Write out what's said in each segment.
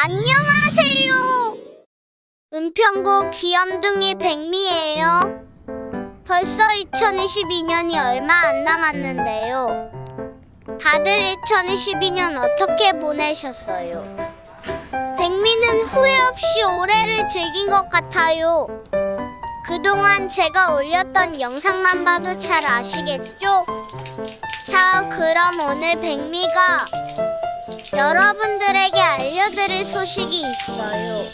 안녕하세요. 은평구 귀염둥이 백미예요. 벌써 2022년이 얼마 안 남았는데요. 다들 2022년 어떻게 보내셨어요? 백미는 후회 없이 올해를 즐긴 것 같아요. 그동안 제가 올렸던 영상만 봐도 잘 아시겠죠? 자, 그럼 오늘 백미가 여러분들에게 알려드릴 소식이 있어요.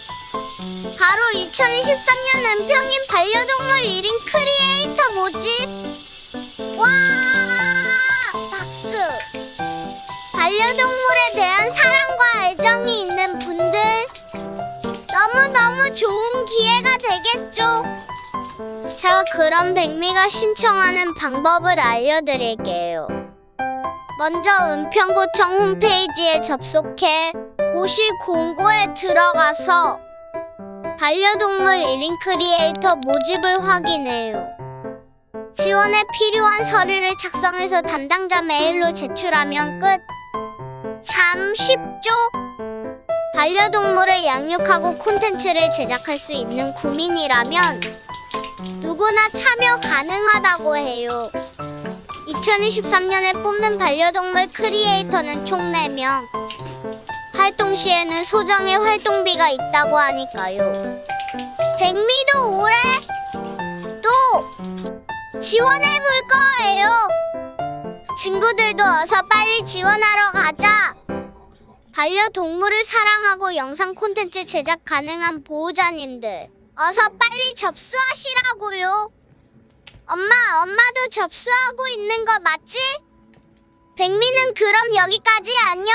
바로 2023년 은평인 반려동물 1인 크리에이터 모집! 와! 박수! 반려동물에 대한 사랑과 애정이 있는 분들 너무너무 좋은 기회가 되겠죠? 자, 그럼 백미가 신청하는 방법을 알려드릴게요. 먼저 은평구청 홈페이지에 접속해 고시 공고에 들어가서 반려동물 1인 크리에이터 모집을 확인해요. 지원에 필요한 서류를 작성해서 담당자 메일로 제출하면 끝. 참 쉽죠? 반려동물을 양육하고 콘텐츠를 제작할 수 있는 구민이라면 누구나 참여 가능하다고 해요. 2023년에 뽑는 반려동물 크리에이터는 총 4명. 활동 시에는 소정의 활동비가 있다고 하니까요. 백미도 올해 또 지원해 볼 거예요. 친구들도 어서 빨리 지원하러 가자. 반려동물을 사랑하고 영상 콘텐츠 제작 가능한 보호자님들, 어서 빨리 접수하시라고요. 엄마, 엄마도 접수하고 있는 거 맞지? 백미는 그럼 여기까지 안녕.